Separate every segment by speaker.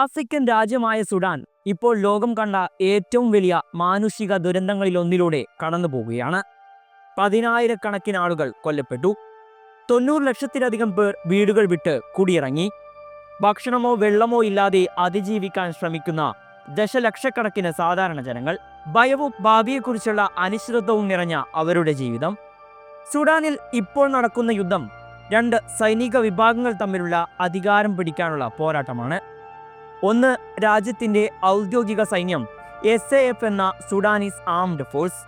Speaker 1: African രാജ്യമായ Sudan ഇപ്പോൾ ലോകം കണ്ട ഏറ്റവും വലിയ മാനുഷിക ദുരന്തങ്ങളിലൊന്നിലൂടെ കടന്നു പോവുകയാണ്. പതിനായിരക്കണക്കിന് ആളുകൾ കൊല്ലപ്പെട്ടു. തൊണ്ണൂറ് ലക്ഷത്തിലധികം പേർ വീടുകൾ വിട്ട് കുടിയിറങ്ങി. ഭക്ഷണമോ വെള്ളമോ ഇല്ലാതെ അതിജീവിക്കാൻ ശ്രമിക്കുന്ന ദശലക്ഷക്കണക്കിന് സാധാരണ ജനങ്ങൾ ഭയവും ഭാവിയെക്കുറിച്ചുള്ള അനിശ്ചിതത്വവും നിറഞ്ഞ അവരുടെ ജീവിതം. സുഡാനിൽ ഇപ്പോൾ നടക്കുന്ന യുദ്ധം രണ്ട് സൈനിക വിഭാഗങ്ങൾ തമ്മിലുള്ള അധികാരം പിടിക്കാനുള്ള പോരാട്ടമാണ്. ഒന്ന് രാജ്യത്തിന്റെ ഔദ്യോഗിക സൈന്യം എസ് എ എഫ് എന്ന സുഡാനീസ് ആംഡ് ഫോഴ്സ്.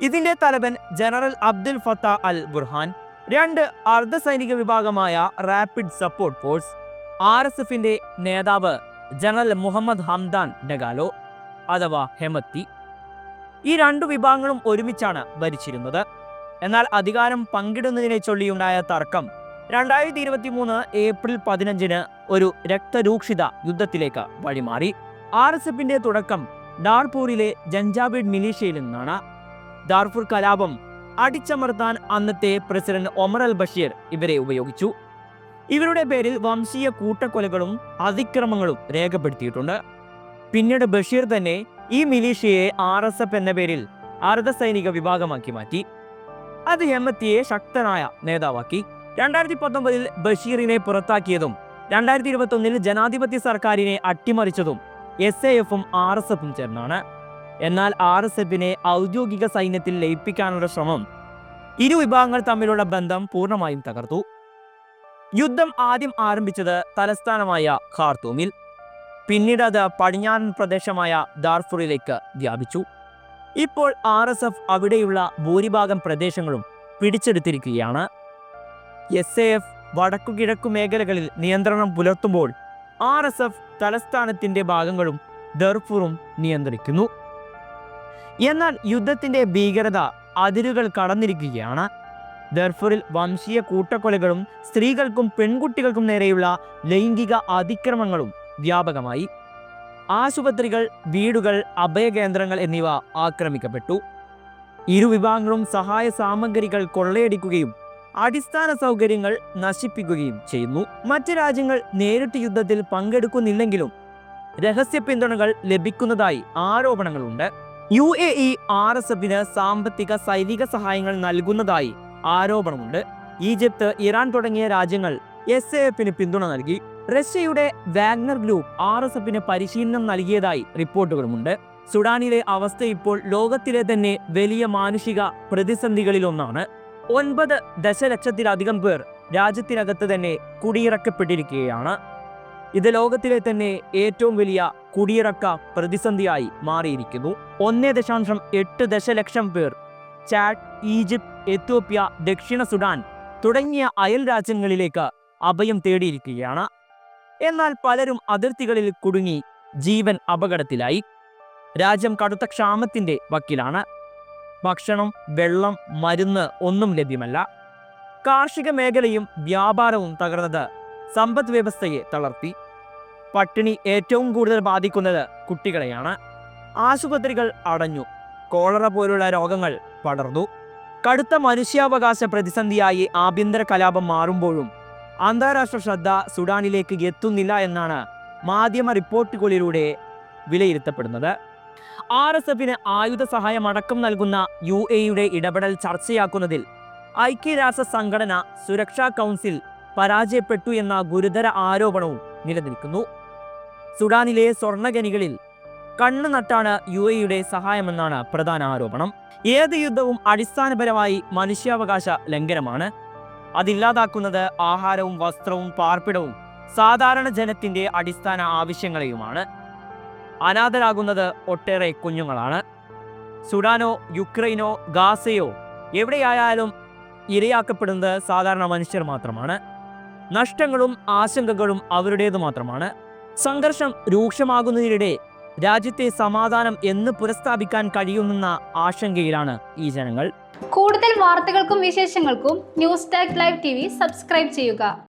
Speaker 1: ഇതിന്റെ തലവൻ general Abdul Fattah al Burhan. രണ്ട് അർദ്ധസൈനിക വിഭാഗമായ rapid support force. R S എഫിന്റെ നേതാവ് ജനറൽ മുഹമ്മദ് ഹംദാൻ ഡഗാലോ അഥവാ ഹെമത്തി. ഈ രണ്ടു വിഭാഗങ്ങളും ഒരുമിച്ചാണ് ഭരിച്ചിരുന്നത്. എന്നാൽ അധികാരം പങ്കിടുന്നതിനെ ചൊല്ലിയുണ്ടായ തർക്കം രണ്ടായിരത്തി ഇരുപത്തി മൂന്ന് ഏപ്രിൽ പതിനഞ്ചിന് ഒരു രക്തരൂക്ഷിത യുദ്ധത്തിലേക്ക് വഴിമാറി. ആർ എസ് എഫിന്റെ തുടക്കം ഡാർപൂരിലെ ജഞ്ചാബിഡ് മിലീഷ്യയിൽ നിന്നാണ്. ഡാർഫൂർ കലാപം അടിച്ചമർത്താൻ അന്നത്തെ പ്രസിഡന്റ് ഒമർ അൽ ബഷീർ ഇവരെ ഉപയോഗിച്ചു. ഇവരുടെ പേരിൽ വംശീയ കൂട്ടക്കൊലകളും അതിക്രമങ്ങളും രേഖപ്പെടുത്തിയിട്ടുണ്ട്. പിന്നീട് ബഷീർ തന്നെ ഈ മിലീഷ്യയെ ആർ എസ് എഫ് എന്ന പേരിൽ അർദ്ധസൈനിക വിഭാഗമാക്കി മാറ്റി. അത് എത്തിയെ ശക്തനായ നേതാവാക്കി. രണ്ടായിരത്തി പത്തൊമ്പതിൽ ബഷീറിനെ പുറത്താക്കിയതും രണ്ടായിരത്തി ഇരുപത്തി ഒന്നിൽ ജനാധിപത്യ സർക്കാരിനെ അട്ടിമറിച്ചതും എസ് എ എഫും ആർ എസ് എഫും ചേർന്നാണ്. എന്നാൽ ആർ എസ് എഫിനെ ഔദ്യോഗിക സൈന്യത്തിൽ ലയിപ്പിക്കാനുള്ള ശ്രമം ഇരു വിഭാഗങ്ങൾ തമ്മിലുള്ള ബന്ധം പൂർണമായും തകർത്തു. യുദ്ധം ആദ്യം ആരംഭിച്ചത് തലസ്ഥാനമായ ഖാർത്തൂമിൽ പിന്നീട് അത് പടിഞ്ഞാറൻ പ്രദേശമായ ദാർഫുറിലേക്ക് വ്യാപിച്ചു. ഇപ്പോൾ ആർ എസ് എഫ് അവിടെയുള്ള ഭൂരിഭാഗം പ്രദേശങ്ങളും പിടിച്ചെടുത്തിരിക്കുകയാണ്. എസ് എ എഫ് വടക്കുകിഴക്കു മേഖലകളിൽ നിയന്ത്രണം പുലർത്തുമ്പോൾ ആർ എസ് എഫ് തലസ്ഥാനത്തിന്റെ ഭാഗങ്ങളും ദർഫൂറും നിയന്ത്രിക്കുന്നു. എന്നാൽ യുദ്ധത്തിന്റെ ഭീകരത അതിരുകൾ കടന്നിരിക്കുകയാണ്. ദർഫൂറിൽ വംശീയ കൂട്ടക്കൊലകളും സ്ത്രീകൾക്കും പെൺകുട്ടികൾക്കും നേരെയുള്ള ലൈംഗിക അതിക്രമങ്ങളും വ്യാപകമായി. ആശുപത്രികൾ വീടുകൾ അഭയകേന്ദ്രങ്ങൾ എന്നിവ ആക്രമിക്കപ്പെട്ടു. ഇരു വിഭാഗങ്ങളും സഹായ സാമഗ്രികൾ കൊള്ളയടിക്കുകയും അടിസ്ഥാന സൗകര്യങ്ങൾ നശിപ്പിക്കുകയും ചെയ്യുന്നു. മറ്റ് രാജ്യങ്ങൾ നേരിട്ട് യുദ്ധത്തിൽ പങ്കെടുക്കുന്നില്ലെങ്കിലും രഹസ്യ പിന്തുണകൾ ലഭിക്കുന്നതായി ആരോപണങ്ങളുണ്ട്. U A E R S എഫിന് സാമ്പത്തിക സൈനിക സഹായങ്ങൾ നൽകുന്നതായി ആരോപണമുണ്ട്. ഈജിപ്ത് ഇറാൻ തുടങ്ങിയ രാജ്യങ്ങൾ എസ് എ എഫിന് പിന്തുണ നൽകി. റഷ്യയുടെ വാഗ്നർ ഗ്രൂപ്പ് ആർ എസ് എഫിന് പരിശീലനം നൽകിയതായി റിപ്പോർട്ടുകളുമുണ്ട്. സുഡാനിലെ അവസ്ഥ ഇപ്പോൾ ലോകത്തിലെ തന്നെ വലിയ മാനുഷിക പ്രതിസന്ധികളിലൊന്നാണ്. ഒൻപത് ദശലക്ഷത്തിലധികം പേർ രാജ്യത്തിനകത്ത് തന്നെ കുടിയിറക്കപ്പെട്ടിരിക്കുകയാണ്. ഇത് ലോകത്തിലെ തന്നെ ഏറ്റവും വലിയ കുടിയിറക്ക പ്രതിസന്ധിയായി മാറിയിരിക്കുന്നു. ഒന്നേ ദശാംശം എട്ട് ദശലക്ഷം പേർ ചാഡ് ഈജിപ്ത് എത്യോപ്യ ദക്ഷിണ സുഡാൻ തുടങ്ങിയ അയൽ രാജ്യങ്ങളിലേക്ക് അഭയം തേടിയിരിക്കുകയാണ്. എന്നാൽ പലരും അതിർത്തികളിൽ കുടുങ്ങി ജീവൻ അപകടത്തിലായി. രാജ്യം കടുത്ത ക്ഷാമത്തിന്റെ വക്കിലാണ്. ഭക്ഷണം വെള്ളം മരുന്ന് ഒന്നും ലഭ്യമല്ല. കാർഷിക മേഖലയും വ്യാപാരവും തകർന്നത് സമ്പദ് വ്യവസ്ഥയെ തളർത്തി. പട്ടിണി ഏറ്റവും കൂടുതൽ ബാധിക്കുന്നത് കുട്ടികളെയാണ്. ആശുപത്രികൾ അടഞ്ഞു. കോളറ പോലുള്ള രോഗങ്ങൾ പടർന്നു. കടുത്ത മനുഷ്യാവകാശ പ്രതിസന്ധിയായി ആഭ്യന്തര കലാപം മാറുമ്പോഴും അന്താരാഷ്ട്ര ശ്രദ്ധ സുഡാനിലേക്ക് എത്തുന്നില്ല എന്നാണ് മാധ്യമ റിപ്പോർട്ടുകളിലൂടെ വിലയിരുത്തപ്പെടുന്നത്. ആർ എസ് എഫിന് ആയുധ സഹായം അടക്കം നൽകുന്ന യു എയുടെ ഇടപെടൽ ചർച്ചയാക്കുന്നതിൽ ഐക്യരാഷ്ട്ര സംഘടന സുരക്ഷാ കൗൺസിൽ പരാജയപ്പെട്ടു എന്ന ഗുരുതര ആരോപണവും നിലനിൽക്കുന്നു. സുഡാനിലെ സ്വർണഖനികളിൽ കണ്ണു നട്ടാണ് യു എയുടെ സഹായമെന്നാണ് പ്രധാന ആരോപണം. ഏത് യുദ്ധവും അടിസ്ഥാനപരമായി മനുഷ്യാവകാശ ലംഘനമാണ്. അതില്ലാതാക്കുന്നത് ആഹാരവും വസ്ത്രവും പാർപ്പിടവും സാധാരണ ജനത്തിന്റെ അടിസ്ഥാന ആവശ്യങ്ങളെയുമാണ്. അനാഥരാകുന്നത് ഒട്ടേറെ കുഞ്ഞുങ്ങളാണ്. സുഡാനോ യുക്രൈനോ ഗാസയോ എവിടെയായാലും ഇരയാക്കപ്പെടുന്നത് സാധാരണ മനുഷ്യർ മാത്രമാണ്. നഷ്ടങ്ങളും ആശങ്കകളും അവരുടേത് മാത്രമാണ്. സംഘർഷം രൂക്ഷമാകുന്നതിനിടെ രാജ്യത്തെ സമാധാനം എന്ന് പുനഃസ്ഥാപിക്കാൻ കഴിയുമെന്ന ആശങ്കയിലാണ് ഈ ജനങ്ങൾ.
Speaker 2: കൂടുതൽ വാർത്തകൾക്കും വിശേഷങ്ങൾക്കും news talk live T subscribe ചെയ്യുക.